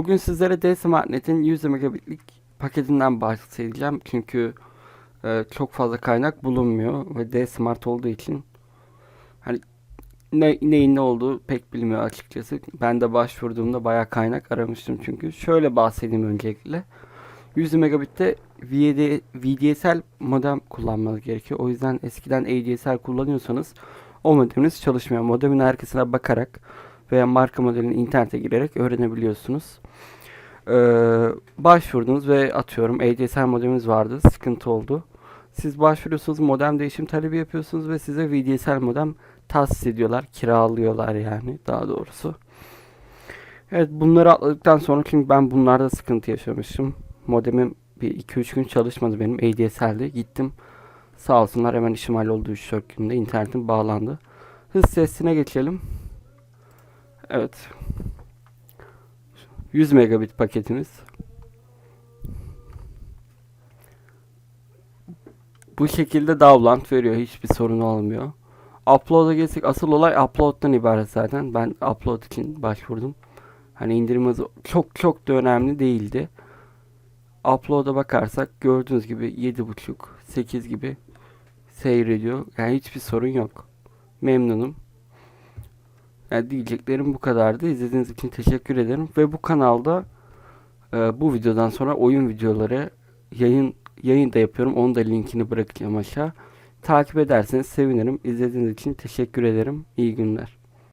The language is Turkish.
Bugün sizlere D-SmartNet'in 100 megabitlik paketinden bahsedeceğim. Çünkü e, çok fazla kaynak bulunmuyor ve D-Smart olduğu için hani ne, neyin ne olduğu pek bilmiyor açıkçası. Ben de başvurduğumda bayağı kaynak aramıştım çünkü. Şöyle bahsedeyim öncelikle. 100 megabitte VD, VDSL modem kullanmanız gerekiyor. O yüzden eskiden ADSL kullanıyorsanız o modeminiz çalışmıyor. Modemin arkasına bakarak veya marka modelini internete girerek öğrenebiliyorsunuz. Ee, başvurdunuz ve atıyorum ADSL modeminiz vardı. Sıkıntı oldu. Siz başvuruyorsunuz, modem değişim talebi yapıyorsunuz ve size VDSL modem tahsis ediyorlar. Kiralıyorlar yani daha doğrusu. Evet bunları atladıktan sonra çünkü ben bunlarda sıkıntı yaşamıştım. Modemim bir 2-3 gün çalışmadı benim ADSL'de. Gittim sağ olsunlar hemen işim halloldu 3-4 günde internetim bağlandı. Hız testine geçelim. Evet. 100 megabit paketimiz. Bu şekilde download veriyor. Hiçbir sorun olmuyor. Upload'a geçsek asıl olay upload'dan ibaret zaten. Ben upload için başvurdum. Hani indirim hızı çok çok da önemli değildi. Upload'a bakarsak gördüğünüz gibi 7.5 8 gibi seyrediyor. Yani hiçbir sorun yok. Memnunum. Yani diyeceklerim bu kadardı. İzlediğiniz için teşekkür ederim. Ve bu kanalda e, bu videodan sonra oyun videoları yayın yayın da yapıyorum. Onun da linkini bırakacağım aşağı. Takip ederseniz sevinirim. İzlediğiniz için teşekkür ederim. İyi günler.